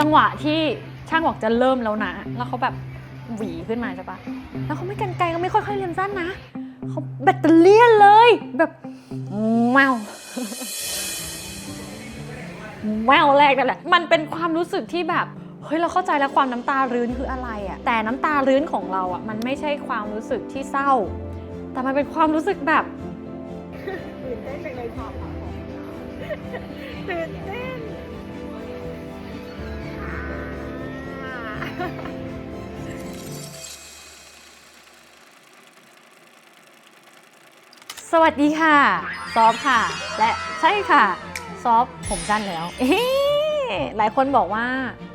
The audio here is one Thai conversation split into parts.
จังหวะที่ช่างบอกจะเริ่มแล้วนะ แล้วเขาแบบหวีขึ้นมาใช่ปะแล้วเขาไม่กันไกลก็ไม่ค่อยๆเรียนสั้นนะเขาแบตเตอเลี่ยนเลย แบบเมาแววแรกนั่นแหละ มันเป็นความรู้สึกที่แบบ เฮ้ย เราเข้าใจแล้วความน้ำตารื้นคืออะไรอะแต่น้ำตารื้นของเราอะมันไม่ใช่ความรู้สึกที่เศร้า แต่มันเป็นความรู้สึกแบบตื่นเต้นจังเลยชอบค่ะตื่นเต้น สวัสดีค่ะ ซอฟค่ะ และใช่ค่ะ ซอฟผมสั้นแล้วเอ๊ หลายคนบอกว่า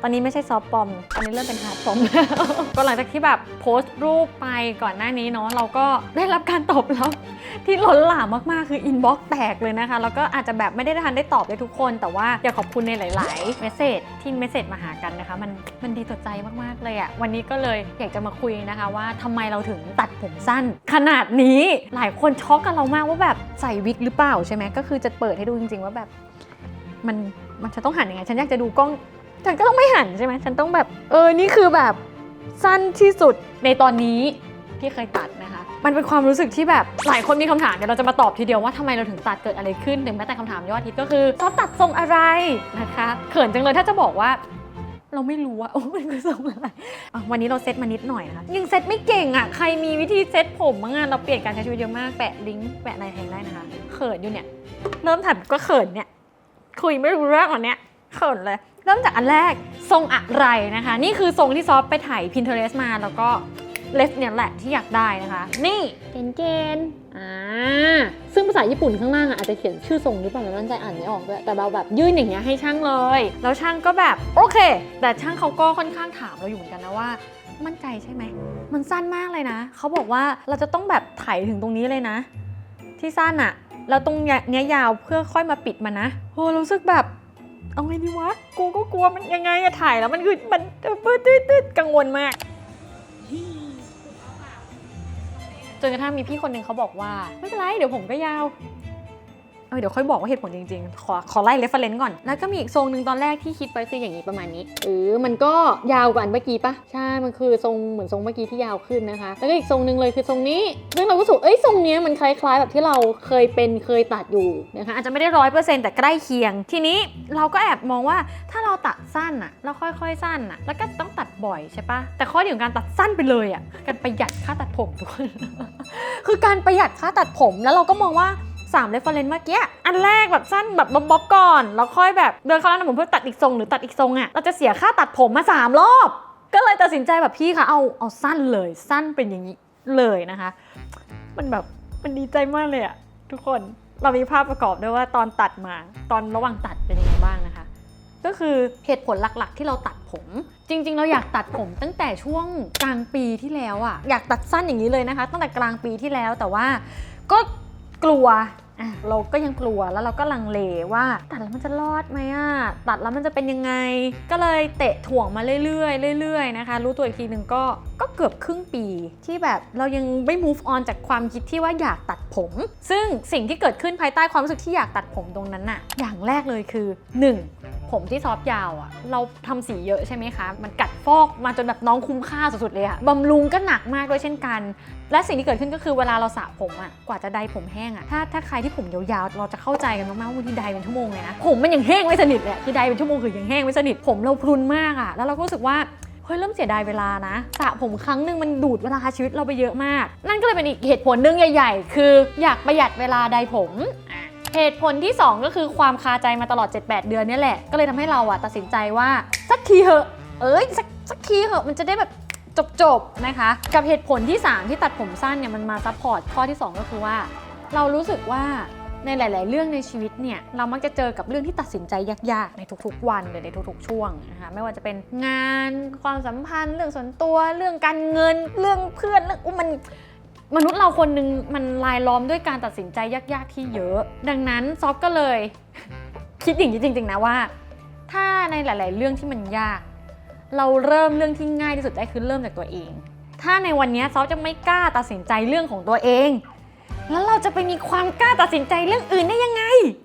ตอนนี้ไม่ใช่ซอฟปอม ตอนนี้เริ่มเป็นฮาร์ดปอมแล้ว ก็หลังจากที่แบบโพสต์รูปไปก่อนหน้านี้เนาะเราก็ได้รับการตอบรับที่ล้นหลามมากๆ คืออินบ็อกซ์แตกเลยนะคะ แล้วก็อาจจะแบบไม่ได้ทันได้ตอบได้ทุกคน แต่ว่าอยากขอบคุณในหลาย ๆ เมสเซจที่เมสเซจมาหากันนะคะ มันมันดีต่อใจมากๆเลยอะ่ะวันนี้ก็เลยอยากจะมาคุยนะคะว่าทำไมเราถึงตัดผมสั้น ขนาดนี้หลายคนช็อกกับเรามากว่าแบบใส่วิกหรือเปล่าใช่ไหมก็คือจะเปิดให้ดูจริง ๆ ว่าแบบมัน มันจะต้องหันยังไง ฉันอยากจะดูกล้อง ฉันก็ต้องไม่หันใช่ไหมฉันต้องแบบ เออ นี่คือแบบสั้นที่สุดในตอนนี้ที่เคยตัดนะคะ มันเป็นความรู้สึกที่แบบหลายคนมีคำถามเดี๋ยวเราจะมาตอบทีเดียวว่าทำไมเราถึงตัดเกิดอะไรขึ้นหนึ่งแม้แต่คำถามยอดฮิตก็คือเขาตัดทรงอะไรนะคะ เขินจังเลยถ้าจะบอกว่า เราไม่รู้ว่าโอ้มันคือทรงอะไระวันนี้เราเซตมานิดหน่อยนะคะยังเซตไม่เก่งอะใครมีวิธีเซตผมบ้างอะเราเปลี่ยนการใช้ชีวิตเยอะมากแปะลิงก์แปะในแทงได้นะคะ เขินอยู่เนี่ยเริ่มถัดก็เขินเนี่ย คุยไม่รู้เรื่องวันเนี้ยเขินเลย เริ่มจากอันแรกทรงอะไรนะคะ นี่คือทรงที่ซอฟไปถ่าย Pinterest มาแล้วก็เลฟเนี่ยแหละที่อยากได้นะคะ นี่เจนเจนอ่าซึ่งภาษาญี่ปุ่นข้างล่างอะอาจจะเขียนชื่อทรงหรือเปล่าไม่มั่นใจอ่านไม่ออกด้วยแต่เราแบบยื่นอย่างเงี้ยให้ช่างเลย แล้วช่างก็แบบโอเค แต่ช่างเขาก็ค่อนข้างถามเราอยู่เหมือนกันนะว่า มั่นใจใช่ไหม มันสั้นมากเลยนะ เขาบอกว่าเราจะต้องแบบไถถึงตรงนี้เลยนะ ที่สั้นอะ แล้วตรงเนี้ยยาวเพื่อค่อยมาปิดมันนะโหรู้สึกแบบเอาไงดีวะกูก็กลัวมันยังไงอะถ่ายแล้วมันคือมันตืดตืดกังวลมากจนกระทั่งมีพี่คนหนึ่งเขาบอกว่า ไม่เป็นไรเดี๋ยวผมก็ยาว เออเดี๋ยวค่อยบอกว่าเหตุผลจริงๆ ขอขอไล่เรฟเฟรนซ์ก่อน แล้วก็มีอีกทรงหนึ่งตอนแรกที่คิดไว้คืออย่างนี้ประมาณนี้เออมันก็ยาวกว่าอันเมื่อกี้ปะใช่ มันคือทรงเหมือนทรงเมื่อกี้ที่ยาวขึ้นนะคะ แล้วก็อีกทรงหนึ่งเลยคือทรงนี้ ซึ่งเราก็รู้สึกเอ้ยทรงเนี้ยมันคล้ายๆ แบบที่เราเคยเป็นเคยตัดอยู่นะคะอาจจะไม่ได้ร้อยเปอร์เซ็นต์แต่ใกล้เคียง ทีนี้เราก็แอบมองว่าถ้าเราตัดสั้นอะแล้วค่อยๆสั้นอะแล้วก็ต้องตัดบ่อยใช่ปะแต่ข้อดีของการตัดสั้นไปเลยอะคือการประหยัดค่าตัดผมทุกคนคือการประหยัดค่าตัดผมแล้วเราก็มองว่า 3 r e f e r e n c e เมื่อกี้ อันแรกแบบสั้นแบบบ๊อบก่อน แล้วค่อยแบบเดินเข้าร้านตัดผมเพื่อตัดอีกทรงหรือตัดอีกทรงอะ่ะ เราจะเสียค่าตัดผมมา 3 รอบ ก็เลยตัดสินใจแบบพี่คะเอาเอาสั้นเลยสั้นเป็นอย่างนี้เลยนะคะ มันแบบมันดีใจมากเลยอะทุกคน เรามีภาพประกอบด้วยว่าตอนตัดมา ตอนระหว่างตัดเป็นยังไงบ้างนะคะ ก็คือเหตุผลหลักๆ ที่เราตัดผม จริง ๆ เราอยากตัดผมตั้งแต่ช่วงกลางปีที่แล้วอะอยากตัดสั้นอย่างนี้เลยนะคะ ตั้งแต่กลางปีที่แล้วแต่ว่าก็กลัว เราก็ยังกลัวแล้วเราก็ลังเลว่าตัดแล้วมันจะรอดไหมอะตัดแล้วมันจะเป็นยังไง ก็เลยเตะถ่วงมาเรื่อยๆเรื่อยๆนะคะ รู้ตัวอีกทีหนึ่งก็ก็เกือบครึ่งปีที่แบบเรายังไม่ move on จากความคิดที่ว่าอยากตัดผม ซึ่งสิ่งที่เกิดขึ้นภายใต้ความรู้สึกที่อยากตัดผมตรงนั้นน่ะอย่างแรกเลยคือ 1. ผมที่ซอฟยาวอะ่ะเราทำสีเยอะใช่ไหมคะ มันกัดฟอกมาจนแบบน้องคุ้มค่าสุดๆเลยอะบำรุงก็หนักมากด้วยเช่นกัน และสิ่งที่เกิดขึ้นก็คือเวลาเราสระผมอะกว่าจะไดผมแห้งอะถ้าถ้าใครที่ผมยาวๆ เราจะเข้าใจกันมากๆว่าบางทีไดเป็นชั่วโมงเลยนะ ผมมันยังแห้งไม่สนิทเลยอะคือไดเป็นชั่วโมงคือยังแห้งไม่สนิท ผมเราพรุนมากอะแล้วเราก็รู้สึกว่าเฮ้ยเริ่มเสียดายเวลานะสระผมครั้งหนึ่งมันดูดเวลาชีวิตเราไปเยอะมาก นั่นก็เลยเป็นอีกเหตุผลหนึ่งใหญ่ ๆ คืออยากประหยัดเวลาใดผม เหตุผลที่ 2 ก็คือความคาใจมาตลอด 7-8 เดือนนี่แหละ ก็เลยทำให้เราอะตัดสินใจว่าสักทีเหอะ เอ้ยสักสักทีเหอะมันจะได้แบบจบๆนะคะ กับเหตุผลที่ 3 ที่ตัดผมสั้นเนี่ยมันมาซัพพอร์ตข้อที่ 2 ก็คือว่า เรารู้สึกว่าในหลาย ๆ เรื่องในชีวิตเนี่ยเรามักจะเจอกับเรื่องที่ตัดสินใจยาก ๆ ในทุก ๆ วันหรือในทุก ๆ ช่วงนะคะไม่ว่าจะเป็นงานความสัมพันธ์ เรื่องส่วนตัวเรื่องการเงิน เรื่องเพื่อนเรื่องมัน มนุษย์เราคนหนึ่งมันลายล้อมด้วยการตัดสินใจยากๆที่เยอะ ดังนั้นซอฟก็เลย คิดอย่างนี้จริง ๆ นะว่า ถ้าในหลาย ๆ เรื่องที่มันยาก เราเริ่มเรื่องที่ง่ายที่สุดได้คือเริ่มจากตัวเอง ถ้าในวันนี้ซอฟจะไม่กล้าตัดสินใจเรื่องของตัวเอง แล้วเราจะไปมีความกล้าตัดสินใจเรื่องอื่นได้ยังไง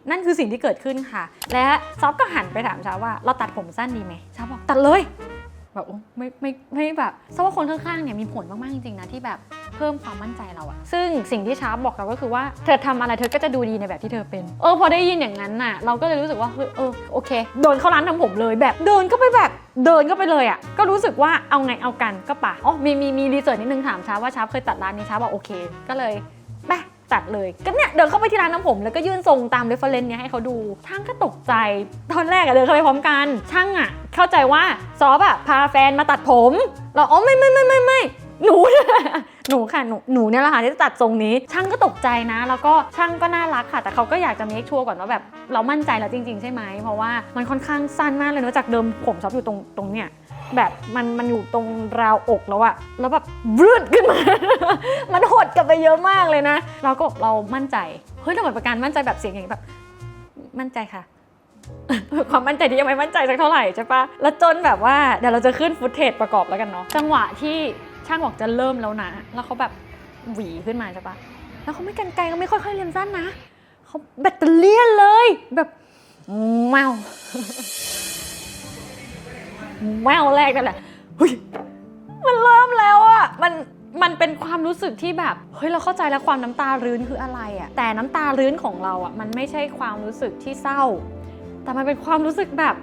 นั่นคือสิ่งที่เกิดขึ้นค่ะ และซอฟก็หันไปถามชาว่า เราตัดผมสั้นดีไหมชาบอกตัดเลย แบบโอ้ไม่ไม่ไม่แบบซาว่าคนข้างๆเนี่ยมีผลมากๆจริงๆนะที่แบบเพิ่มความมั่นใจเราอะซึ่งสิ่งที่ชาร์ปบอกเราก็คือว่าเธอทำอะไรเธอก็จะดูดีในแบบที่เธอเป็น เออพอได้ยินอย่างนั้นน่ะ เราก็เลยรู้สึกว่าเฮ้ยเออโอเค เดินเข้าร้านทำผมเลยแบบเดินก็ไปแบบเดินก็ไปเลยอะก็รู้สึกว่าเอาไงเอากันก็ปะอ๋อมีมีมีรีเสิร์ชนิดนึงถามชาร์ปว่าชาร์ปเคยตัดร้านนี้ชาร์ปบอกโอเค ก็เลยไปตัดเลยก็เนี่ยเดินเข้าไปที่ร้านน้ำผม แล้วก็ยื่นทรงตามเรฟเฟรนซ์เนี่ยให้เขาดูช่างก็ตกใจตอนแรกอะเดินเข้าไปพร้อมกันช่างอะ เข้าใจว่าซอฟอะพาแฟนมาตัดผม เราอ๋อไม่ไม่ไม่ไม่ไม่หนูหนูค่ะหนูหนูเนี่ยแหละค่ะที่จะตัดทรงนี้ ช่างก็ตกใจนะ แล้วก็ช่างก็น่ารักค่ะ แต่เขาก็อยากจะเมคชัวร์ก่อนว่าแบบเรามั่นใจแล้วจริง ๆ ใช่ไหมเพราะว่ามันค่อนข้างสั้นมากเลยเนอะจากเดิมผมชอบอยู่ตรงตรงเนี้ยแบบมันมันอยู่ตรงราวอกแล้วอะแล้วแบบวืดขึ้นมา มันหดกลับไปเยอะมากเลยนะ เราก็เรามั่นใจ เฮ้ยเราเหมือนป็นการมั่นใจแบบเสียงอย่างนี้แบบ มั่นใจค่ะ ความมั่นใจที่ยังไม่มั่นใจสักเท่าไหร่ใช่ปะแล้วจนแบบว่าเดี๋ยวเราจะขึ้นฟุตเทจประกอบแล้วกันเนาะจังหวะที่ช่างบอกจะเริ่มแล้วนะ แล้วเขาแบบหวีขึ้นมาใช่ปะแล้วเขาไม่กันไกลก็ไม่ค่อยๆเรียนสั้นนะเขาแบตเตอเลี่เลยแบบแมวแมวแรกนั่นแหละเฮ้ยมันเริ่มแล้วอะมันมันเป็นความรู้สึกที่แบบเฮ้ยเราเข้าใจแล้วความน้ำตารื้นคืออะไรอะแต่น้ำตารื้นของเราอะมันไม่ใช่ความรู้สึกที่เศร้า แต่มันเป็นความรู้สึกแบบ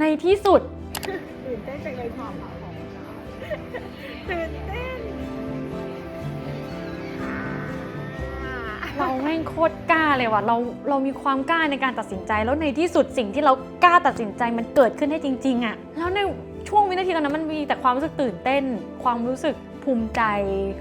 ในที่สุด ตื่นเต้นจังเลยค่ะค่ะของตื่นเต้นเราแม่งโคตรกล้าเลยว่ะเราเรามีความกล้าในการตัดสินใจ แล้วในที่สุดสิ่งที่เรากล้าตัดสินใจมันเกิดขึ้นได้จริง ๆอะแล้วในช่วงวินาทีตอนนั้นมันมีแต่ความรู้สึกตื่นเต้น ความรู้สึกภูมิใจ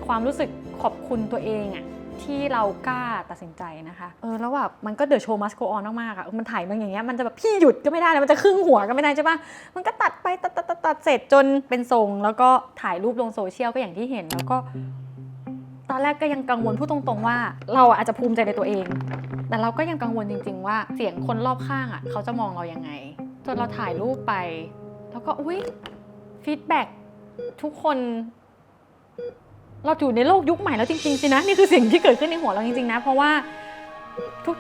ความรู้สึกขอบคุณตัวเองอะ ที่เรากล้าตัดสินใจนะคะเออแล้วแบบมันก็เด e s โชว์มัสโกออนมากๆอะมันถ่ายมาอย่างเงี้ยมันจะแบบพี่หยุดก็ไม่ได้นะมันจะครึ่งหัวก็ไม่ได้ใช่ปะมันก็ตัดไปตัดตัดตัดตัดเสร็จจนเป็นทรง แล้วก็ถ่ายรูปลงโซเชียลก็อย่างที่เห็นแล้วก็ ตอนแรกก็ยังกังวลพูดตรงๆว่า เราอาจจะภูมิใจในตัวเอง แต่เราก็ยังกังวลจริง ๆ ว่าเสียงคนรอบข้างอะเขาจะมองเรายังไงจนเราถ่ายรูปไป แล้วก็อุ้ยฟีดแบ็กทุกคน เราอยู่ในโลกยุคใหม่แล้วจริงๆสินะนี่คือสิ่งที่เกิดขึ้นในหัวเราจริงๆนะ เพราะว่า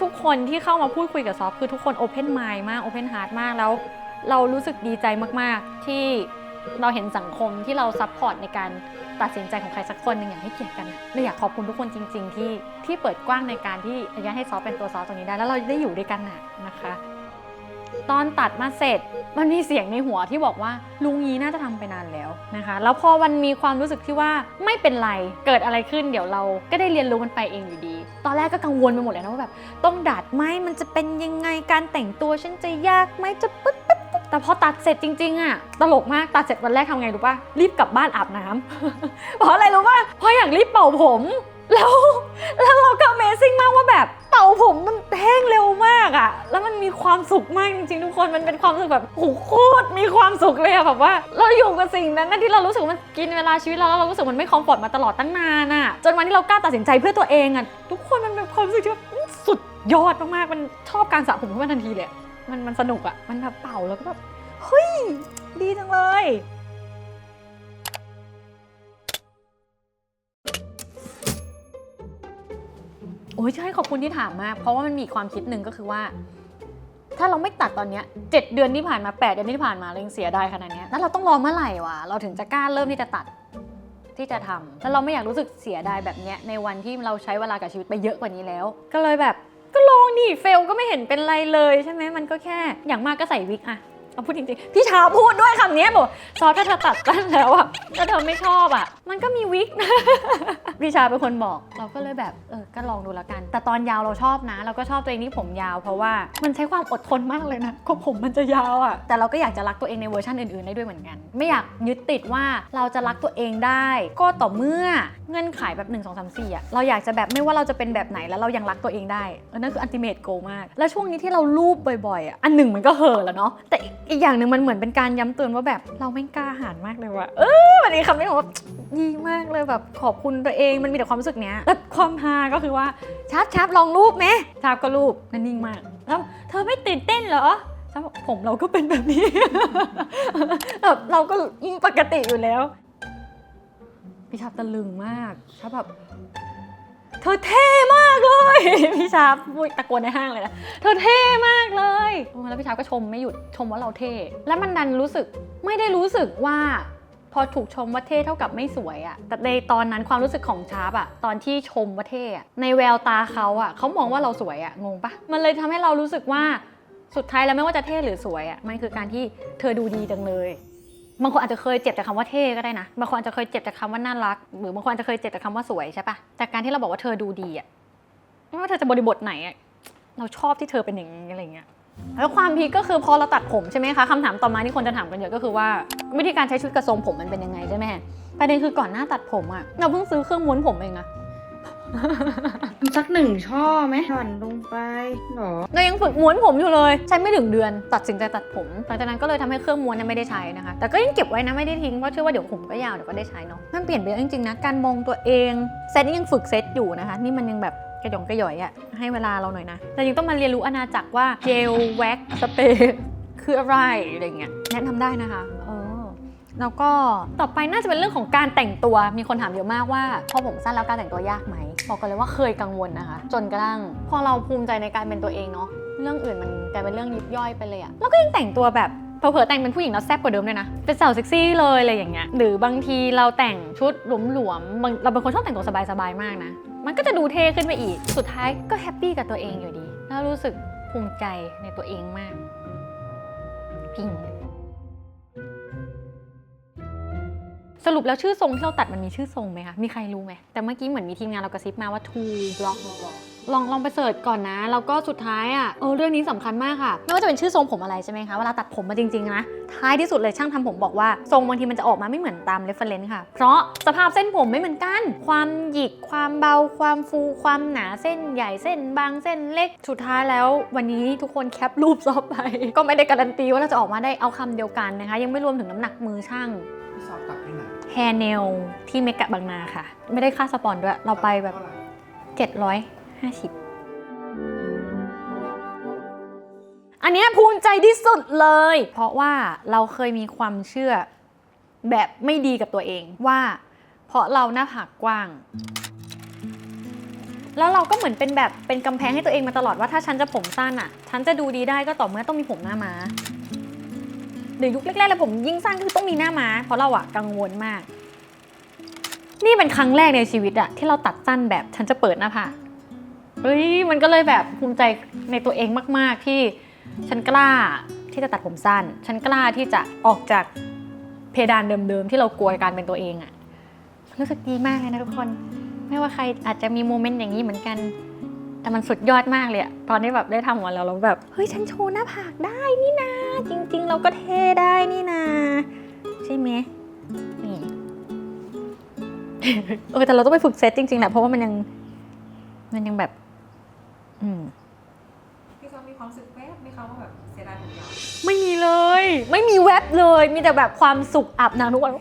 ทุกๆ คนที่เข้ามาพูดคุยกับซอฟคือทุกคนโอเพนไมล์มากโอเพนฮาร์ดมากแล้ว เรารู้สึกดีใจมากๆ ที่เราเห็นสังคมที่เราซัพพอร์ตในการตัดสินใจของใครสักคนหนึ่งอย่างให้เกียรติกันเราอยากขอบคุณทุกคนจริง ๆ ที่ที่เปิดกว้างในการที่อนุญาตให้ซอฟเป็นตัวซอฟตรงนี้ได้แล้วเราได้อยู่ด้วยกันนะนะคะ ตอนตัดมาเสร็จมันมีเสียงในหัวที่บอกว่าลุงยีน่าจะทำไปนานแล้วนะคะ แล้วพอมันมีความรู้สึกที่ว่าไม่เป็นไรเกิดอะไรขึ้นเดี๋ยวเราก็ได้เรียนรู้มันไปเองอยู่ดี ตอนแรกก็กังวลไปหมดเลยนะว่าแบบต้องดัดไหมมันจะเป็นยังไงการแต่งตัวฉันจะยากไหมจะปึ๊ดปึ๊ดปึ๊ดแต่พอตัดเสร็จจริงๆอะตลกมากตัดเสร็จวันแรกทำไงรู้ป่ะรีบกลับบ้านอาบน้ำเพราะอะไรรู้ป่ะเพราะอยากรีบเป่าผมแล้วแล้วเราก็ Amazing มากว่าแบบ เป่าผมมันแห้งเร็วมากอะแล้วมันมีความสุขมากจริงๆทุกคนมันเป็นความสึกแบบโหโคตรมีความสุขเลยอะแบบว่า เราอยู่กับสิ่งนั้นที่เรารู้สึกมันกินเวลาชีวิตเราแล้วเรารู้สึกมันไม่คอมฟอร์ตมาตลอดตั้งนานอะจนวันที่เรากล้าตัดสินใจเพื่อตัวเองอะทุกคนมันเป็นความรู้สึกที่แบบสุดยอดมากๆมันชอบการสระผมขึ้นมาทันทีเลยมันมันสนุกอะมันแบบเป่าแล้วก็แบบเฮ้ยดีจังเลย โอ้ยใช่ขอบคุณที่ถามมาก เพราะว่ามันมีความคิดหนึ่งก็คือว่า ถ้าเราไม่ตัดตอนเนี้ยเจ็ดเดือนที่ผ่านมาแปดเดือนที่ผ่านมาเรายังเสียดายขนาดเนี้ยแล้วเราต้องรอเมื่อไหร่วะเราถึงจะกล้าเริ่มที่จะตัดที่จะทำแล้วเราไม่อยากรู้สึกเสียดายแบบเนี้ยในวันที่เราใช้เวลากับชีวิตไปเยอะกว่านี้แล้ว ก็เลยแบบก็ลองดิเฟลก็ไม่เห็นเป็นไรเลยใช่ไหมมันก็แค่อย่างมากก็ใส่วิกอะ เอาพูดจริงๆ พี่ชาพูดด้วยคำนี้บอกซอสถ้าเธอตัดสั้นแล้วอะแล้วเธอไม่ชอบอะมันก็มีวิกนะพี่ชาเป็นคนบอก เราก็เลยแบบเออก็ลองดูแล้วกัน แต่ตอนยาวเราชอบนะ เราก็ชอบตัวเองที่ผมยาว เพราะว่ามันใช้ความอดทนมากเลยนะก็ผมมันจะยาวอะ่ะแต่เราก็อยากจะรักตัวเองในเวอร์ชันอื่นๆได้ด้วยเหมือนกัน ไม่อยากยึดติดว่าเราจะรักตัวเองได้ ก็ต่อเมื่อเงื่อนไขแบบ1 2 3 4อะเราอยากจะแบบไม่ว่าเราจะเป็นแบบไหนแล้วเรายังรักตัวเองได้นั่นคืออันติเมทโกมาก แล้วช่วงนี้ที่เรารูปบ่อยๆอะอันหนึ่งมันก็เห่อแล้วเนาะแต่อีกอย่างหนึ่งมันเหมือนเป็นการย้ำเตือนว่าแบบเราไม่กล้าหาญมากเลยว่ะเออวันนี้คำนี้ผมว่าดีมากเลยแบบขอบคุณตัวเองมันมีแต่ความรู้สึกเนี้ยแล้วความฮาก็คือว่าชาร์ปชาร์ปลองรูปไหมชาร์ปก็รูปนั่นนิ่งมากแล้วเธอไม่ตื่นเต้นเหรอชาร์ปบอกผมเราก็เป็นแบบนี้แบบเราก็ปกติอยู่แล้วพี่ชาร์ปตะลึงมากชาร์ปแบบ เธอเท่มากเลย พี่ชาพูดตะโกนในห้างเลยนะ เธอเท่มากเลยโอ้แล้วพี่ชาก็ชมไม่หยุดชมว่าเราเท่ แล้วมันดันรู้สึกไม่ได้รู้สึกว่า พอถูกชมว่าเท่เท่ากับไม่สวยอะแต่ในตอนนั้นความรู้สึกของชาร์ปอะตอนที่ชมว่าเท่อะในแววตาเขาอะเขามองว่าเราสวยอะงงปะมันเลยทำให้เรารู้สึกว่าสุดท้ายแล้วไม่ว่าจะเท่หรือสวยอะมันคือการที่เธอดูดีจังเลย บางคนอาจจะเคยเจ็บจากคำว่าเท่ก็ได้นะ บางคนอาจจะเคยเจ็บจากคำว่าน่ารัก หรือบางคนอาจจะเคยเจ็บจากคำว่าสวยใช่ปะแต่การที่เราบอกว่าเธอดูดีอะไม่ว่าเธอจะบริบทไหนอะเราชอบที่เธอเป็นอย่างนี้อะไรเงี้ย แล้วความพีคก็คือพอเราตัดผมใช่ไหมคะคำถามต่อมาที่คนจะถามกันเยอะก็คือว่า วิธีการใช้ชุดกระทรงผมมันเป็นยังไงใช่ไหมประเด็นคือก่อนหน้าตัดผมอะเราเพิ่งซื้อเครื่องม้วนผมเองนะ สักหนึ่งช่อไหมหย่อนลงไปหรอเรายังฝึกม้วนผมอยู่เลย ใช้ไม่ถึงเดือน ตัดสินใจตัดผมหลังจากนั้นก็เลยทำให้เครื่องม้วนเนี่ยไม่ได้ใช้นะคะ แต่ก็ยังเก็บไว้นะไม่ได้ทิ้งเพราะเชื่อว่าเดี๋ยวผมก็ยาวเดี๋ยวก็ได้ใช้เนาะมันเปลี่ยนไปเยอะจริงๆนะการมองตัวเองเซตนี่ยังฝึกเซตอยู่นะคะ นี่มันยังแบบกระหยองกระหย่อยอะให้เวลาเราหน่อยนะแต่ยังต้องมาเรียนรู้อาณาจักรว่าเจลแว็กสเปรย์คืออะไรอะไรเงี้ยแนะนำได้นะคะเออแล้วก็ต่อไปน่าจะเป็นเรื่องของการแต่งตัวมีคนถามเยอะมากว่าพอผมสั้นแล้วการแต่งตัวยากไหม บอกกันเลยว่าเคยกังวลนะคะ จนกระทั่งพอเราภูมิใจในการเป็นตัวเองเนาะเรื่องอื่นมันกลายเป็นเรื่องยิบย่อยไปเลยอะแล้วก็ยังแต่งตัวแบบเผลอๆแต่งเป็นผู้หญิงแล้วแซ่บกว่าเดิมเลยนะ เป็นสาวเซ็กซี่เลยอะไรอย่างเงี้ย หรือบางทีเราแต่งชุดหลวมๆเราเป็นคนชอบแต่งตัวสบายๆมากนะ มันก็จะดูเท่ขึ้นไปอีก สุดท้ายก็แฮปปี้กับตัวเองอยู่ดี แล้วรู้สึกภูมิใจในตัวเองมากพิง สรุปแล้วชื่อทรงที่เราตัดมันมีชื่อทรงไหมคะ มีใครรู้ไหม แต่เมื่อกี้เหมือนมีทีมงานเรากระซิบมาว่า two block ลองลองไปเสิร์ชก่อนนะ แล้วก็สุดท้ายอะเออเรื่องนี้สำคัญมากค่ะ ไม่ว่าจะเป็นชื่อทรงผมอะไรใช่ไหมคะเวลาตัดผมมาจริงๆนะท้ายที่สุดเลยช่างทำผมบอกว่า ทรงบางทีมันจะออกมาไม่เหมือนตาม reference ค่ะ เพราะสภาพเส้นผมไม่เหมือนกัน ความหยิกความเบา ความฟู ความหนาเส้นใหญ่เส้น บางเส้นเล็กสุดท้ายแล้ว วันนี้ทุกคนแคปรูปซอฟไป ก็ไม่ได้การันตีว่าเราจะออกมาได้เอาคำเดียวกันนะคะ ยังไม่รวมถึงน้ำหนักมือช่าง แฮร์เนลที่เมกะบางนาค่ะ ไม่ได้ค่าสปอนด้วย เราไปแบบเท่าหร่750อันนี้ภูมิใจที่สุดเลย เพราะว่าเราเคยมีความเชื่อแบบไม่ดีกับตัวเองว่า เพราะเราหน้าผากกว้าง แล้วเราก็เหมือนเป็นแบบเป็นกำแพงให้ตัวเองมาตลอดว่าถ้าฉันจะผมสั้นอะ ฉันจะดูดีได้ก็ต่อเมื่อต้องมีผมหน้าม้า รือยุคแรกๆเลยผมยิ่งสั้นคือต้องมีหน้าม้าเพราะเราอะกังวลมาก นี่เป็นครั้งแรกในชีวิตอะที่เราตัดสั้นแบบฉันจะเปิดหน้าผากเฮ้ยมันก็เลยแบบภูมิใจในตัวเองมาก ๆ ที่ฉันกล้าที่จะตัดผมสั้น ฉันกล้าที่จะออกจากเพดานเดิม ๆ ที่เรากลัวการเป็นตัวเองอะรู้สึกดีมากเลยนะทุกคน ไม่ว่าใครอาจจะมีโมเมนต์อย่างนี้เหมือนกัน แต่มันสุดยอดมากเลยอะตอนที่แบบได้ทำออกมาแล้วเราแบบเฮ้ยฉันโชว์หน้าผากได้นี่นาจริง ๆ เราก็เท่ได้นี่นาใช่ไหมนี่เออแต่เราต้องไปฝึกเซตจริงๆแหละเพราะว่ามันยัง มันยังแบบ อืมพี่ซอฟมีความรู้สึกแวบไหมคะว่าแบบเสียดายผมยาวไม่มีเลย ไม่มีแวบเลย มีแต่แบบความสุขอาบน้ำทุกวัน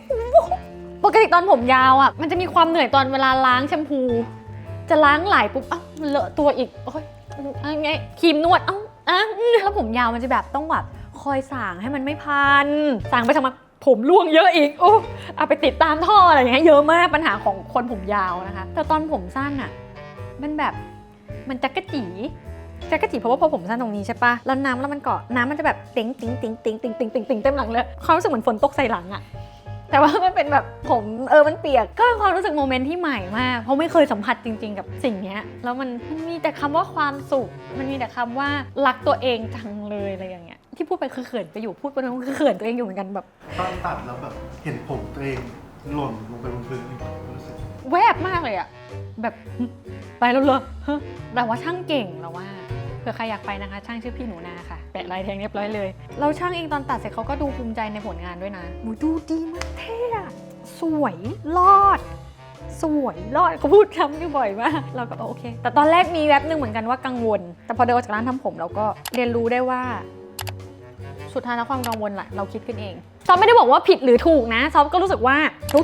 ปกติตอนผมยาวอะ มันจะมีความเหนื่อยตอนเวลาล้างแชมพู จะล้างไหลปุ๊บอ้าเลอะตัวอีกโอ้ยอะไงครีมนวดเอ้าอะแล้วผมยาวมันจะแบบต้องแบบคอยสางให้มันไม่พันสางไปทำไมผมร่วงเยอะอีกโอ้เอาไปติดตามท่ออะไรอย่างเงี้ยเยอะมากปัญหาของคนผมยาวนะคะ แต่ตอนผมสั้นอะมันแบบมันจักกะจีจักกะจีเพราะว่าพอผมสั้นตรงนี้ใช่ปะแล้วน้ำแล้วมันเกาะน้ำมันจะแบบติ๊งติ๊งติ๊งติ๊งติ๊งติ๊งติ๊งเต็มหลังเลยเขามรู้สึกเหมือนฝนตกใส่หลังอะ แต่ว่ามันเป็นแบบผมเออมันเปียก ก็เป็นความรู้สึกโมเมนต์ที่ใหม่มาก เพราะไม่เคยสัมผัสจริง ๆ กับสิ่งเนี้ยแล้วมันมันมีแต่คำว่าความสุข มันมีแต่คำว่ารักตัวเองจังเลยอะไรอย่างเงี้ยที่พูดไปคือเขินไปอยู่พูดไปนั้นคือเขินตัวเองอยู่เหมือนกันแบบตอนตัดแล้วแบบเห็นผมตัวเองหล่นลงไปบนพื้นรู้สึกแวบมากเลยอะแบบหึไปแล้วเหรอฮะแต่ว่าช่างเก่งเราว่า เผื่อใครอยากไปนะคะ ช่างชื่อพี่หนูนาค่ะ แปะลายแทงเรียบร้อยเลย เราช่างเองตอนตัดเสร็จเขาก็ดูภูมิใจในผลงานด้วยนะหนูดูดีมากเท่อะสวยรอด สวยรอดเขาพูดคำนี้บ่อยมากเราก็โอเค แต่ตอนแรกมีแวบหนึงเหมือนกันว่ากังวล แต่พอเดินออกจากร้านทำผมเราก็เรียนรู้ได้ว่า สุดท้ายแล้วความกังวลแหละเราคิดขึ้นเองซอฟไม่ได้บอกว่าผิดหรือถูกนะซอฟก็รู้สึกว่า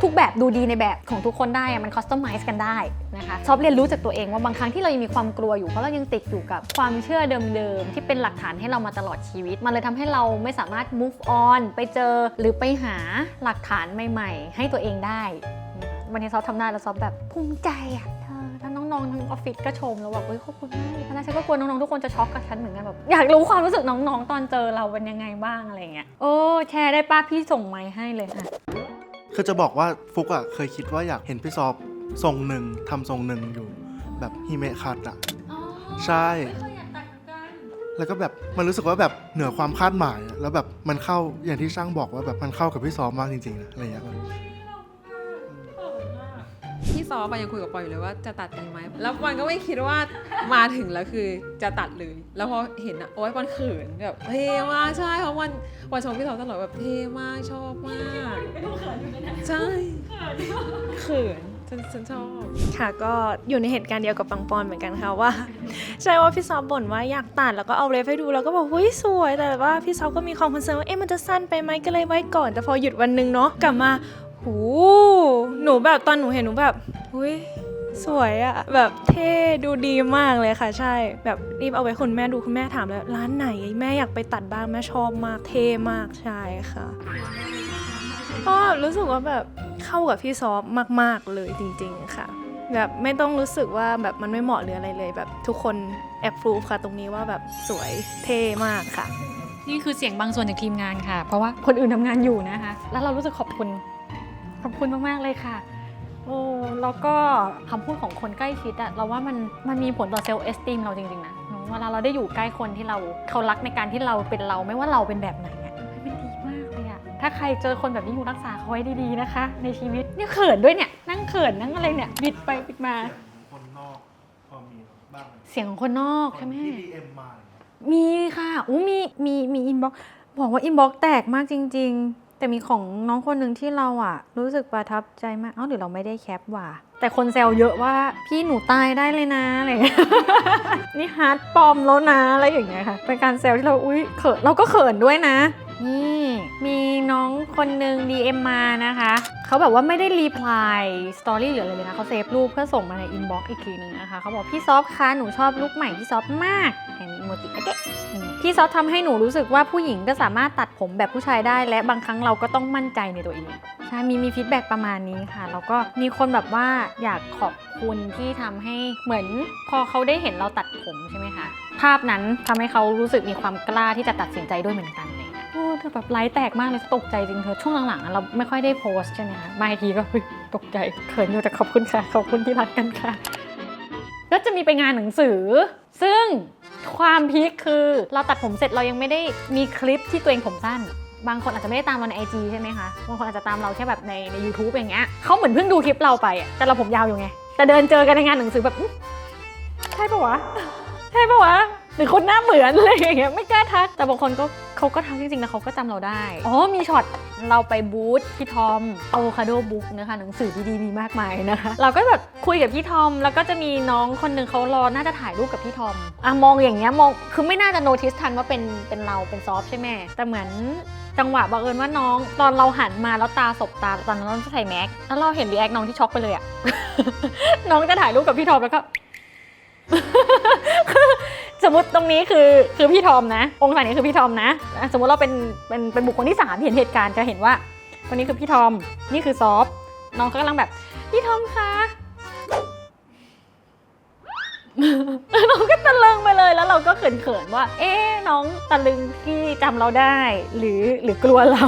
ทุกๆแบบดูดีในแบบของทุกคนได้มันคอสตอมไมซ์กันได้นะคะซอฟเรียนรู้จากตัวเองว่าบางครั้งที่เรายังมีความกลัวอยู่เพราะเรายังติดอยู่กับความเชื่อเดิมๆที่เป็นหลักฐานให้เรามาตลอดชีวิต มันเลยทำให้เราไม่สามารถ move on ไปเจอหรือไปหาหลักฐานใหม่ ๆ ให้ตัวเองได้วันนี้ซอฟทำได้แล้วซอฟแบบภูมิใจอะ เธอแล้วน้น้องๆทั้งออฟฟิศก็ชมแล้วแบบเฮ้ยขอบคุณมากเลยตอนแรกฉันก็กลัวน้องๆทุกคนจะช็อกกับฉันเหมือนกันแบบอยากรู้ความรู้สึกน้องๆ ตอนเจอเราเป็นยังไงบ้างอะไรอย่างเงี้ยโอ้แชร์ได้ป้าพี่ส่งไม้ให้เลยค่ะ คือจะบอกว่าฟุกอะเคยคิดว่าอยากเห็นพี่ซอฟทรงหนึ่งทำทรงหนึ่งอยู่ แบบฮิเมะคัตอะใช่ แล้วก็แบบมันรู้สึกว่าแบบเหนือความคาดหมายอะแล้วแบบมันเข้าอย่างที่ช่างบอกว่าแบบมันเข้ากับพี่ซอฟมากจริงๆนะอะไรอย่างเงี้ย พี่ซอฟอะยังคุยกับปอยอยู่เลยว่าจะตัดไหมแล้วปอนก็ไม่คิดว่ามาถึงแล้วคือจะตัดเลย แล้วพอเห็นอะโอ๊ยปอนเขินแบบเท่มากใช่เพราะวันวันชมพี่ซอตลอดแบบเท่มากชอบมากใช่เขินฉันฉันชอบ ค่ะก็อยู่ในเหตุการณ์เดียวกับปังปอนเหมือนกันค่ะว่า ใช่ว่าพี่ซอฟบ่นว่าอยากตัดแล้วก็เอาเรฟให้ดูแล้วก็บอกเฮ้ยสวยแต่ว่าพี่ซอฟก็มีความคอนเซิร์นว่าเอ๊ะมันจะสั้นไปไหมก็เลยไว้ก่อน แต่พอหยุดวันนึงเนาะกลับมาหู หนูแบบตอนหนูเห็นหนูแบบหุยสวยอะแบบเท่ดูดีมากเลยค่ะ ใช่ แบบรีบเอาไว้คุณแม่ดูคุณแม่ถามแล้ว ร้านไหนแม่อยากไปตัดบ้างแม่ชอบมากเท่มากใช่ค่ะก็รู้สึกว่าแบบเข้ากับพี่ซอฟมาก ๆ เลยจริง ๆ ค่ะ แบบไม่ต้องรู้สึกว่าแบบมันไม่เหมาะหรืออะไรเลย แบบทุกคนแอบฟูฟค่ะ ตรงนี้ว่าแบบสวยเท่มากค่ะ นี่คือเสียงบางส่วนจากทีมงานค่ะ เพราะว่าคนอื่นทำงานอยู่นะคะ แล้วเรารู้สึกขอบคุณ ขอบคุณมาก ๆ เลยค่ะโอ้แล้วก็คำพูดของคนใกล้ชิดอะเราว่ามันมันมีผลต่อเซลล์เอสติมเราจริง ๆ นะเนอะเวลาเราได้อยู่ใกล้คนที่เราเขารักในการที่เราเป็นเราไม่ว่าเราเป็นแบบไหนอะมันดีมากเลยอะถ้าใครเจอคนแบบนี้อยู่รักษาเขาไว้ดีๆนะคะ ในชีวิตเนี่ยเขินด้วยเนี่ยนั่งเขินนั่งอะไรเนี่ยบิดไปบิดมา คนนอกพอมีบ้างไหมเสียงของคนนอกใช่ไหมที่ดีเอ็มมาอย่างเงี้ยมีค่ะอู้มี มี มีอินบ็อกบอกว่าอินบ็อกแตกมากจริง ๆ แต่มีของน้องคนหนึ่งที่เราอะรู้สึกประทับใจมาก เอ้าหรือเราไม่ได้แคปว่ะ แต่คนแซวเยอะว่าพี่หนูตายได้เลยนะอะไรอย่างเงี้ย นี่ฮาร์ดปลอมแล้วนะอะไรอย่างเงี้ยค่ะ เป็นการแซวที่เรา อุ้ยเขิน เราก็เขินด้วยนะ นี่ มีน้องคนหนึ่ง DM มานะคะ เขาแบบว่าไม่ได้รีプライสตอรี่หรืออะไรเลยนะเขาเซฟรูปเพื่อส่งมาในอินบ็อกซ์อีกทีหนึงนะคะ เขาบอกพี่ซอฟคะหนูชอบลุคใหม่พี่ซอฟมากแถมมีอีโมจิเอ๊ะ อืมพี่ซอฟทำให้หนูรู้สึกว่าผู้หญิงก็สามารถตัดผมแบบผู้ชายได้ และบางครั้งเราก็ต้องมั่นใจในตัวเองใช่มีมีฟีดแบ็กประมาณนี้ค่ะ แล้วก็มีคนแบบว่าอยากขอบคุณที่ทำให้เหมือนพอเขาได้เห็นเราตัดผมใช่ไหมคะ ภาพนั้นทำให้เขารู้สึกมีความกล้าที่จะตัดสินใจด้วยเหมือนกันอะไรเลยโอ้เธอแบบไลฟ์แตกมากเลยตกใจจริงเธอช่วงหลังๆอะเราไม่ค่อยได้โพสต์ใช่ไหมคะมาอีกทีก็เฮ้ยตกใจเขินอยู่แต่ขอบคุณค่ะขอบคุณที่รักกันค่ะก็จะมีไปงานหนังสือ ซึ่ง ความพีคคือ เราตัดผมเสร็จเรายังไม่ได้มีคลิปที่ตัวเองผมสั้น บางคนอาจจะไม่ได้ตามเราในไอจใช่ไหมคะ บางคนอาจจะตามเราแค่แบบในในยูทูบอย่างเงี้ยเขาเหมือนเพิ่งดูคลิปเราไปอะแต่เราผมยาวอยู่ไง แต่เดินเจอกันในงานหนังสือแบบอื้อใช่ปะวะ ใช่ปะวะ หรือคนหน้าเหมือนอะไรอย่างเงี้ยไม่กล้าทัก แต่บางคนก็เขาก็ทักจริงๆนะเขาก็จำเราได้ อ๋อมีช็อตเราไปบูธพี่ทอมอะโวคาโดบุ๊กนะคะหนังสือดีๆมีมากมายนะคะเราก็แบบคุยกับพี่ทอม แล้วก็จะมีน้องคนหนึ่งเขารอน่าจะถ่ายรูปกับพี่ทอมอะมองอย่างเงี้ยมองคือไม่น่าจะโนติสทันว่าเป็นเป็นเราเป็นซอฟใช่ไหมแต่เหมือนจังหวะบังเอิญว่าน้องตอนเราหันมาแล้วตาสบตาตอนนั้นน้องจะใส่แมสแล้วเราเห็นรีแอคน้องที่ช็อกไปเลยอะ น้องจะถ่ายรูปกับพี่ทอมแล้วก็ สมมติตรงนี้คือคือพี่ทอมนะ องศานี้คือพี่ทอมนะ สมมติเราเป็นเป็นเป็นบุคคลที่สามที่เห็นเหตุการณ์จะเห็นว่าคนนี้คือพี่ทอม นี่คือซอฟน้องเขากำลังแบบ พี่ทอมคะ น้องก็ตะลึงไปเลยแล้วเราก็เขินๆว่า เอ๊น้องตะลึงที่จำเราได้ หรือหรือกลัวเรา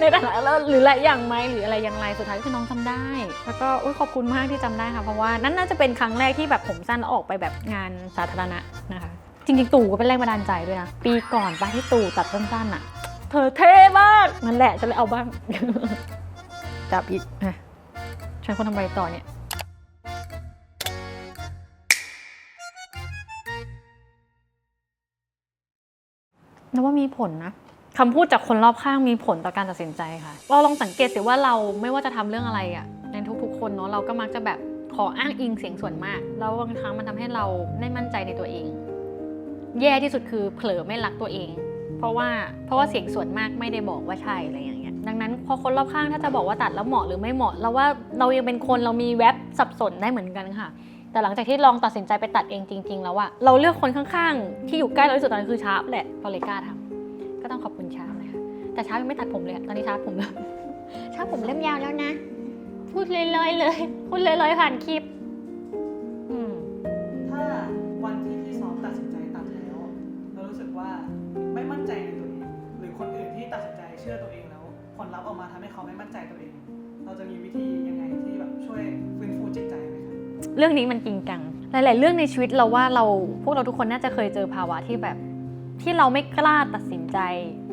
ในฐานะแล้วหรืออะไรอย่างไหมหรืออะไรอย่างไรสุดท้ายคือน้องจำได้ แล้วก็อุ๊ยขอบคุณมากที่จำได้ค่ะเพราะว่านั่นน่าจะเป็นครั้งแรกที่แบบผมสั้นแล้วออกไปแบบงานสาธารณะนะคะจริงๆตู่ก็เป็นแรงบันดาลใจด้วยนะปีก่อนปะที่ตู่ตัดสั้นๆอะเธอเท่มากนั่นแหละฉันเลยเอาบ้างจับอีกอะฉันควรทำอะไรต่อเนี่ย แล้วว่ามีผลนะคำพูดจากคนรอบข้างมีผลต่อการตัดสินใจค่ะ เราลองสังเกตสิว่าเราไม่ว่าจะทำเรื่องอะไรอะในทุกๆ คนเนาะเราก็มักจะแบบขออ้างอิงเสียงส่วนมาก แล้วบางครั้งมันทำให้เราไม่มั่นใจในตัวเอง แย่ที่สุดคือเผลอไม่รักตัวเอง เพราะว่าเพราะว่าเสียงส่วนมากไม่ได้บอกว่าใช่อะไรอย่างเงี้ย ดังนั้นพอคนรอบข้างถ้าจะบอกว่าตัดแล้วเหมาะหรือไม่เหมาะ เราว่าเรายังเป็นคนเรามีแว็บสับสนได้เหมือนกันค่ะ แต่หลังจากที่ลองตัดสินใจไปตัดเองจริง ๆ แล้วอะเราเลือกคนข้างๆ ที่อยู่ใกล้เราที่สุดตอนนั้นคือชาร์ปแหละเรเลยกล้าทำก็ต้องขอบคุณชาร์ปนะคะแต่ชาร์ปยังไม่ตัดผมเลยอะตอนนี้ชาร์ปผมเริ่มชาร์ปผมเริ่มยาวแล้วนะ พูดเลยๆเลยพูดเลยๆผ่านคลิป อืมถ้าวันที่พี่ซ้อมตัดสินใจตัดแล้วเรารู้สึกว่าไม่มั่นใจในตัวเองหรือคนอื่นที่ตัดสินใจเชื่อตัวเองแล้ว ผลลัพธ์ออกมาทำให้เขาไม่มั่นใจตัวเอง เราจะมีวิธียังไงที่แบบช่วย เรื่องนี้มันจริงจัง หลาย ๆ เรื่องในชีวิตเราว่าเราพวกเราทุกคนน่าจะเคยเจอภาวะที่แบบที่เราไม่กล้าตัดสินใจ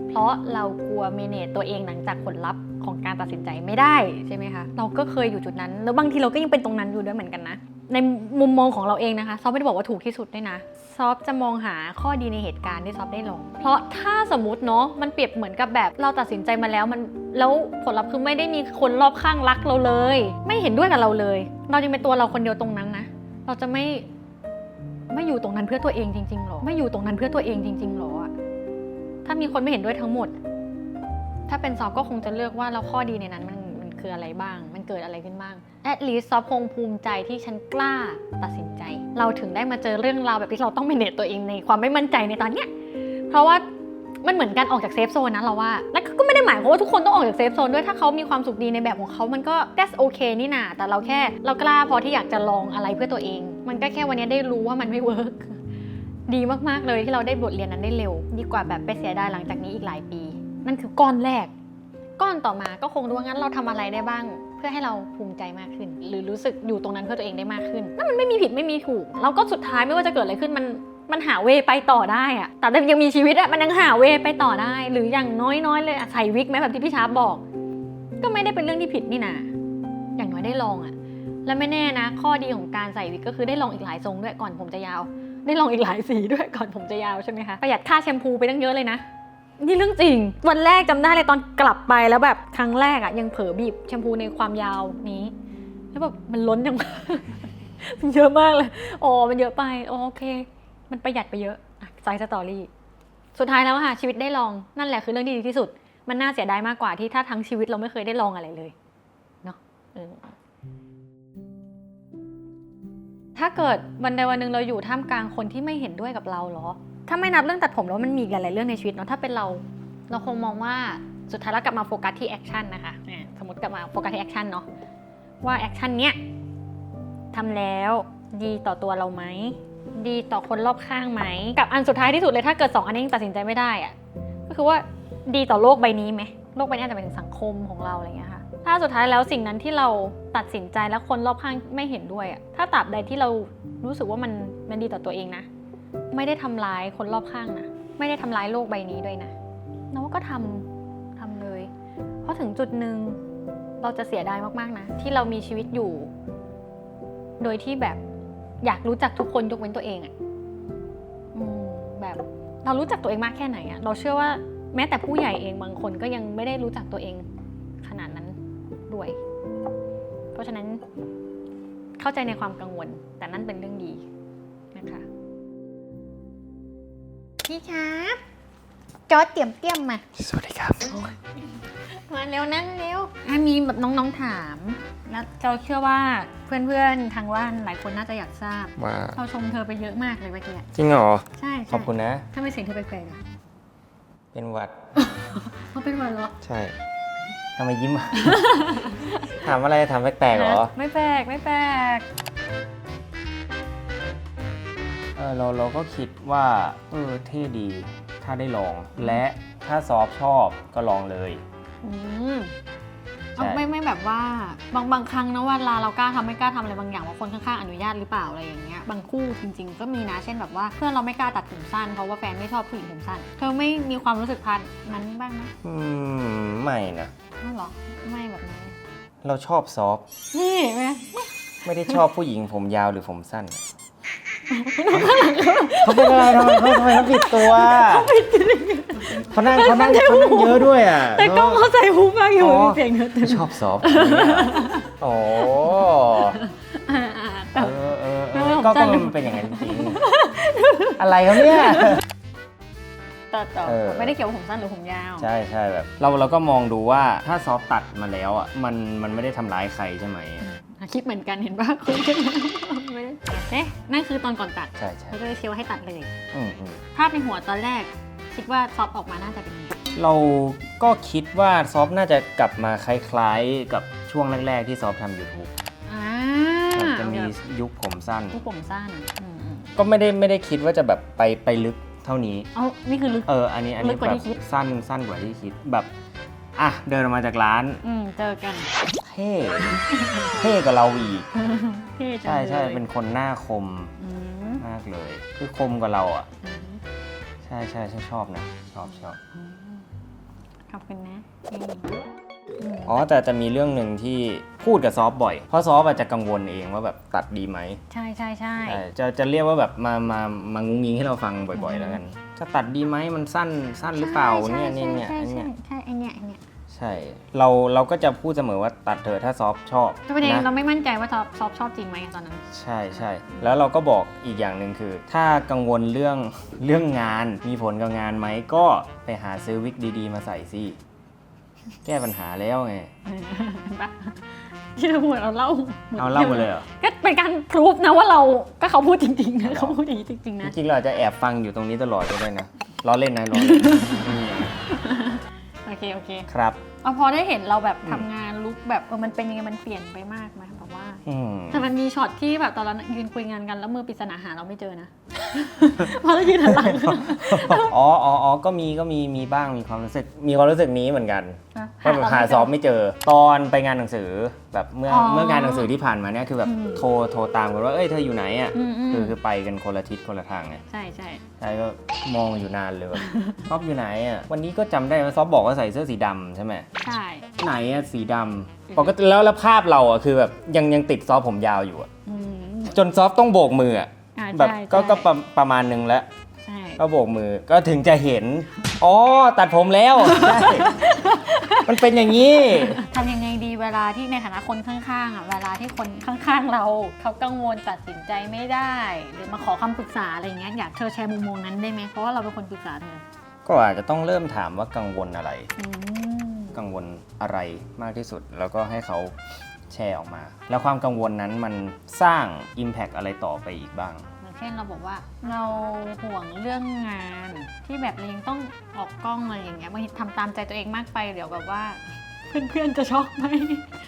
เพราะเรากลัวเมเนจตัวเองหลังจากผลลัพธ์ของการตัดสินใจไม่ได้ใช่ไหมคะ เราก็เคยอยู่จุดนั้น แล้วบางทีเราก็ยังเป็นตรงนั้นอยู่ด้วยเหมือนกันนะ ในมุมมองของเราเองนะคะ ซอฟไม่ได้บอกว่าถูกที่สุดด้วยนะ ซอฟจะมองหาข้อดีในเหตุการณ์ที่ซอฟได้ลง เพราะถ้าสมมติเนาะมันเปรียบเหมือนกับแบบเราตัดสินใจมาแล้วมันแล้วผลลัพธ์คือไม่ได้มีคนรอบข้างรักเราเลย ไม่เห็นด้วยกับเราเลย เรายังเป็นตัวเราคนเดียวตรงนั้นนะ เราจะไม่ไม่อยู่ตรงนั้นเพื่อตัวเองจริงๆหรอ ไม่อยู่ตรงนั้นเพื่อตัวเองจริงๆหรอะถ้ามีคนไม่เห็นด้วยทั้งหมด ถ้าเป็นซอฟก็คงจะเลือกว่าแล้วข้อดีในนั้นมันมันคืออะไรบ้าง มันเกิดอะไรขึ้นบ้าง at least ซอฟคงภูมิใจที่ฉันกล้าตัดสินใจ เราถึงได้มาเจอเรื่องราวแบบที่เราต้องเมเนจตัวเองในความไม่มั่นใจในตอนเนี้ยเพราะว่ามันเหมือนการออกจากเซฟโซนนะเราว่า แล้วก็ไม่ได้หมายความว่าทุกคนต้องออกจากเซฟโซนด้วย ถ้าเขามีความสุขดีในแบบของเขา มันก็ that's okay นี่นาแต่เราแค่เรากล้าพอที่อยากจะลองอะไรเพื่อตัวเอง มันก็แค่วันนี้ได้รู้ว่ามันไม่เวิร์กดีมากๆเลยที่เราได้บทเรียนนั้นได้เร็ว ดีกว่าแบบไปเสียดายหลังจากนี้อีกหลายปี นั่นคือก้อนแรก ก้อนต่อมาก็คงดูว่างั้นเราทำอะไรได้บ้าง เพื่อให้เราภูมิใจมากขึ้น หรือรู้สึกอยู่ตรงนั้นเพื่อตัวเองได้มากขึ้นนั่นมันไม่มีผิดไม่มีถูกเราก็สุดท้ายไม่ว่าจะเกิดอะไรขึ้นมันมันหาเวไปต่อได้อะแต่ถ้ายังมีชีวิตอะมันยังหาเวไปต่อได้ หรืออย่างน้อยๆ เลยอะใส่วิกไหมแบบที่พี่ชาร์ปบอก ก็ไม่ได้เป็นเรื่องที่ผิดนี่นาอย่างน้อยได้ลองอะและไม่แน่นะ ข้อดีของการใส่วิกก็คือได้ลองอีกหลายทรงด้วยก่อนผมจะยาว ได้ลองอีกหลายสีด้วยก่อนผมจะยาวใช่ไหมคะ ประหยัดค่าแชมพูไปตั้งเยอะเลยนะ นี่เรื่องจริง วันแรกจำได้เลยตอนกลับไปแล้วแบบครั้งแรกอะยังเผลอบีบแชมพูในความยาวนี้ แล้วแบบมันล้นยัง มันเยอะมากเลยอ๋อมันเยอะไปอ๋อโอเค มันประหยัดไปเยอะอะไซส์สตอรี่สุดท้ายแล้วค่ะชีวิตได้ลองนั่นแหละคือเรื่องที่ดีที่สุด มันน่าเสียดายมากกว่าที่ถ้าทั้งชีวิตเราไม่เคยได้ลองอะไรเลยเนาะถ้าเกิดวันใดวันหนึ่งเราอยู่ท่ามกลางคนที่ไม่เห็นด้วยกับเราเหรอ ถ้าไม่นับเรื่องตัดผมแล้วมันมีอีกหลายๆเรื่องในชีวิตเนาะถ้าเป็นเราเราคงมองว่าสุดท้ายแล้วกลับมาโฟกัสที่แอคชั่นนะคะอะสมมติกลับมาโฟกัสที่แอคชั่นเนาะว่าแอคชั่นเนี้ยทำแล้วดีต่อตัวเราไหมดีต่อคนรอบข้างไหม กับอันสุดท้ายที่สุดเลยถ้าเกิด 2 อันนี้ยังตัดสินใจไม่ได้อะก็คือว่าดีต่อโลกใบนี้ไหมโลกใบนี้อาจจะเป็นสังคมของเราอะไรเงี้ยค่ะถ้าสุดท้ายแล้วสิ่งนั้นที่เราตัดสินใจแล้วคนรอบข้างไม่เห็นด้วยอะถ้าตราบใดที่เรารู้สึกว่ามันมันดีต่อตัวเองนะ ไม่ได้ทำร้ายคนรอบข้างนะ ไม่ได้ทำร้ายโลกใบนี้ด้วยนะเราก็ทำทำเลย เพราะถึงจุดหนึ่งเราจะเสียดายมากๆนะ ที่เรามีชีวิตอยู่ โดยที่แบบอยากรู้จักทุกคนยกเว้นตัวเองอะแบบเรารู้จักตัวเองมากแค่ไหนอะเราเชื่อว่าแม้แต่ผู้ใหญ่เองบางคนก็ยังไม่ได้รู้จักตัวเองขนาดนั้นด้วย เพราะฉะนั้นเข้าใจในความกังวล แต่นั่นเป็นเรื่องดีนะคะ พี่ครับจอร์จเตรียมเตรียมมาสวัสดีครับ มาเร็วนั่งเร็วอะมีแบบน้องๆถามแล้วเราเชื่อว่าเพื่อนๆทางบ้านหลายคนน่าจะอยากทราบว่าเราชมเธอไปเยอะมากเลยเมื่อกี้อะจริงเหรอ ใช่ขอบคุณนะ ถ้าไม่เสียงเธอแปลกๆอะเป็นหวัด เขาเป็นวันเหรอ ใช่ทำไมยิ้มอะถามอะไรถามแปลกๆเหรอฮะไม่แปลกไม่แปลก เออเราเราก็คิดว่าเออเท่ดี ถ้าได้ลอง และถ้าซอฟชอบก็ลองเลย อืมใช่เอาไม่ไม่แบบว่าบางบางครั้งนะเวลาเรากล้าทำไม่กล้าทำอะไรบางอย่างว่าคนข้างๆอนุญาตหรือเปล่าอะไรอย่างเงี้ยบางคู่จริง ๆ ก็มีนะเช่นแบบว่าเพื่อนเราไม่กล้าตัดผมสั้นเพราะว่าแฟนไม่ชอบผู้หญิงผมสั้นเธอไม่มีความรู้สึกพันนั้นบ้างไหมอืมไม่นะอ้าวเหรอไม่แบบนี้เราชอบซอฟนี่เห็นไหมไม่ได้ชอบผู้หญิงผมยาวหรือผมสั้น เขาเป็นอะไรทำไมเขาทำไมเขาผิดตัวเขานั่งเขานั่งเขานั่งเยอะด้วยอะแต่กล้องเขาใส่หูมากอยู่อ๋อเสียงเธอเต็มชอบซอฟโอ้อ่าอ่าแต่เออเออก็มก็จำมันเป็นอย่างนั้นจริงอะไรครับเนี่ยแต่แต่เออไม่ได้เกี่ยวผมสั้นหรือผมยาว ใช่ใช่แบบ เราเราก็มองดูว่าถ้าซอฟตัดมาแล้วอะมันมันไม่ได้ทำร้ายใครใช่ไหม คิดเหมือนกันเห็นป่ะคุยกันไม่ได้เอ๊ะนั่นคือตอนก่อนตัดใช่ใช่เขาก็เลยเชียร์ว่าให้ตัดเลย อืมอืมภาพในหัวตอนแรก คิดว่าซอฟออกมาน่าจะเป็นยังไงเราก็คิดว่าซอฟน่าจะกลับมาคล้ายๆกับช่วงแรก ๆ ที่ซอฟทำ YouTube อ่ามันจะมีแบบยุคผมสั้น ผู้ผมสั้นอืมอืมก็ไม่ได้ไม่ได้คิดว่าจะแบบไปไปลึกเท่านี้ เอานี่คือลึก เออ อันนี้อันลึนี้กกว่าแบที่บคิด สั้นสั้นกว่าที่คิด แบบ อะเดินออกมาจากร้านอืมเจอกันเท่เท่กับเราอีกเท่จังใช่ใช่ลยเป็นคนหน้าคมอืมมากเลย คือคมกับเราอะ อืมใช่ใช่ใช่ชอบนะชอบชอบอืมขอบคุณนะอืมอ๋อแต่จะมีเรื่องหนึ่งที่พูดกับซอฟบ่อย เพราะซอฟอาจจะกังวลเองว่าแบบตัดดีไหมใช่ใช่ใช่ ใช่จะจะเรียกว่าแบบมามามางุงงิงให้เราฟังบ่อย ๆ แล้วกันจะตัดดีไหมมันสั้นสั้นหรือเปล่าเนี่ยเนี่ยเนี่ยใช่อันใช่เนี่ยใช่ไอเนี่ยไอเนี่ย ใช่ เราเราก็จะพูดเสมอว่าตัดเถอะถ้าซอฟชอบแต่ประเด็นนะเราไม่มั่นใจว่าซอฟซอฟชอบจริงไหมตอนนั้น ใช่ใช่แล้วเราก็บอกอีกอย่างหนึ่งคือ ถ้ากังวลเรื่องเรื่องงานมีผลกับงานไหมก็ไปหาซื้อวิกดีๆ มาใส่สิแก้ปัญหาแล้วไงเออเห็นปะที่เราพูดเราเล่าหมดเอาเล่ามาเลยเหรอก็เป็นการพรูฟนะว่าเราก็เขาพูดจริงๆนะเขาพูดอย่างนี้จริงๆจนะริงๆเราอาจจะแอบฟังอยู่ตรงนี้ตลอดก็ได้นะล้อเล่นนะล้อเล่นอืมโอ เคโอเคครับ เอาพอได้เห็นเราแบบอืมทำงานลุกแบบเออมันเป็นยังไงมันเปลี่ยนไปมากไหม แบบว่าอืมแต่มันมีช็อตที่แบบตอนนั้นยืนคุยงานกันแล้วมือปริศนาหาเราไม่เจอนะเพราะเรายืนหันหลังอ๋ออ๋ออ๋อก็มีก็มีมีบ้างมีความรู้สึกมีความรู้สึกนี้เหมือนกันว่าแบบหาซอฟไม่เจอ ตอนไปงานหนังสือแบบเมื่ออเมื่องานหนังสือที่ผ่านมาเนี่ยคือแบบโทรโทรตามกันว่าเอ้ยเธออยู่ไหนอะอืมอืมคือคือไปกันคนละทิศคนละทางไงใช่ใช่ใช่ก็มองอยู่นานเลยว่าซอฟอยู่ไหนอะวันนี้ก็จำได้ว่าซอฟบอกว่าใส่เสื้อสีดำใช่ไหมใช่ไหนอะสีดำ ปกติแล้วแล้วภาพเราอะคือแบบยังยังติดซอฟผมยาวอยู่อะอืมจนซอฟต้องโบกมืออะอ่าแบบใช่ก็ก็ใช่ประประมาณนึงแล้ว ใช่ ก็โบกมือก็ถึงจะเห็น อ๋อ ตัดผมแล้ว ใช่ มันเป็นอย่างนี้ ทำยังไงดีเวลาที่ในฐานะคนข้างๆอะเวลาที่คนข้างๆเราเขากังวลตัดสินใจไม่ได้ หรือมาขอคำปรึกษาอะไรเงี้ยอยากเธอแชร์มุมมองนั้นได้ไหมเพราะว่าเราเป็นคนปรึกษาเธอก็อาจจะต้องเริ่มถามว่ากังวลอะไร อืม กังวลอะไรมากที่สุด แล้วก็ให้เขาแชร์ออกมา แล้วความกังวลนั้นมันสร้าง Impact อะไรต่อไปอีกบ้างอย่าง เช่นเราบอกว่าเราห่วงเรื่องงานที่แบบเรายังต้องออกกล้องอะไรอย่างเงี้ยบางทีทำตามใจตัวเองมากไปเดี๋ยวแบบว่า เพื่อนๆจะชอบไหม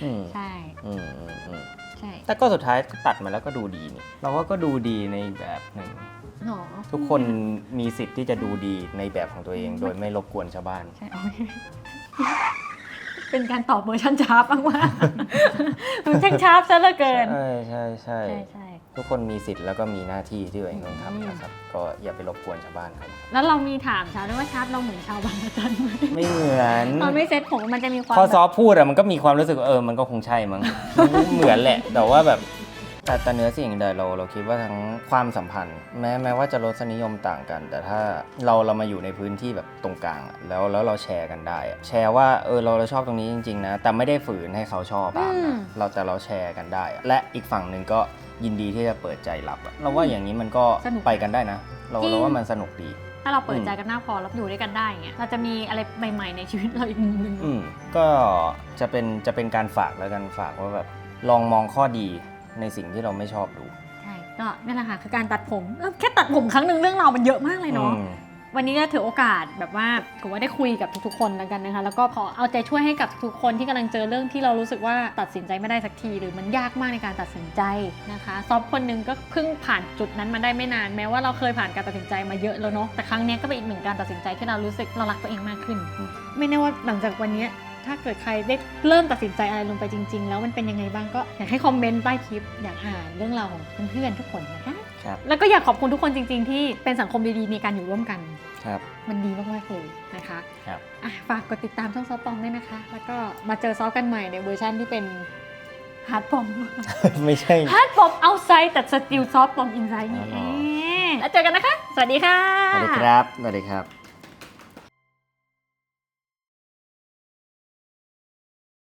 อืมใช่อืมอืมอืมใช่แต่ก็สุดท้ายก็ตัดมาแล้วก็ดูดีนี่เราว่าก็ดูดีในแบบหนึ่งหรอทุกคนมีสิทธิ์ที่จะดูดีในแบบของตัวเอง โดยไม่รบกวนชาวบ้าน ใช่โอเค เป็นการตอบเวอร์ชันชาร์ปมากๆมันช่างชาร์ปซะเหลือเกิน ใช่ใช่ใช่ใช่ใช่ทุกคนมีสิทธิ์แล้วก็มีหน้าที่ที่ตัวเองต้องอืมทำนะครับ ก็อย่าไปรบกวนชาวบ้านเขาแล้วเรามีถามชาร์ปด้วยว่าชาร์ปเราเหมือนชาวบางระจันไหมไม่เหมือนตอนไม่เซ็ตผมมันจะมีความพอซอแบบฟพูดอะมันก็มีความรู้สึกว่าเออมันก็คงใช่มั้งมันก็เหมือนแหละ แต่ว่าแบบ แต่แต่เนื้อสิ่งใดเราเราคิดว่าทั้งความสัมพันธ์ แม้แม้ว่าจะรสนิยมต่างกัน แต่ถ้าเราเรามาอยู่ในพื้นที่แบบตรงกลางอะแล้วแล้วเราแชร์กันได้อะแชร์ว่าเออเราเราชอบตรงนี้จริงๆนะแต่ไม่ได้ฝืนให้เขาชอบตามนะเราแต่เราแชร์กันได้อะและอีกฝั่งหนึ่งก็ยินดีที่จะเปิดใจรับอะเราว่าอย่างนี้มันก็ไปกันได้นะ เราเราว่ามันสนุกดี ถ้าเราเปิดใจกันหน้าพอแล้วอยู่ด้วยกันได้อย่างเงี้ยเราจะมีอะไรใหม่ ๆ ในชีวิตเราอีกมุมหนึ่ง อืมก็จะเป็นจะเป็นการฝากแล้วกันฝากว่าแบบลองมองข้อดี ในสิ่งที่เราไม่ชอบดูใช่ก็นี่แหละค่ะคือการตัดผมเออแค่ตัดผมครั้งหนึ่งเรื่องราวมันเยอะมากเลยเนาะ อืม วันนี้ก็ถือโอกาสแบบว่าถือว่าได้คุยกับทุกๆคนแล้วกันนะคะ แล้วก็ขอเอาใจช่วยให้กับทุกคนที่กำลังเจอเรื่องที่เรารู้สึกว่าตัดสินใจไม่ได้สักที หรือมันยากมากในการตัดสินใจนะคะซอฟคนหนึงก็เพิ่งผ่านจุดนั้นมาได้ไม่นานแม้ว่าเราเคยผ่านการตัดสินใจมาเยอะแล้วเนาะแต่ครั้งเนี้ยก็เป็นอีกหนึ่งการตัดสินใจที่เรารู้สึกเรารักตัวเองมากขึ้นไม่แน่ว่าหลังจากวันเนี้ย ถ้าเกิดใครได้เริ่มตัดสินใจอะไรลงไปจริง ๆ แล้วมันเป็นยังไงบ้างก็อยากให้คอมเมนต์ใต้คลิปอยากอ่านเรื่องราวของเพื่อนๆทุกคนนะคะครับแล้วก็อยากขอบคุณทุกคนจริง ๆ ที่เป็นสังคมดีๆในการอยู่ร่วมกันครับ มันดีมากๆเลยนะคะครับอะฝากกดติดตามช่องซอฟปองด้วยนะคะ แล้วก็มาเจอซอฟกันใหม่ในเวอร์ชันที่เป็นฮาร์ดปอมไม่ใช่ฮาร์ดปอมเอาไซด์แต่สติลซอฟปอมอินไซด์นี่อ๋อเอ๊ะแล้วเจอกันนะคะ สวัสดีค่ะ สวัสดีครับ สวัสดีครับ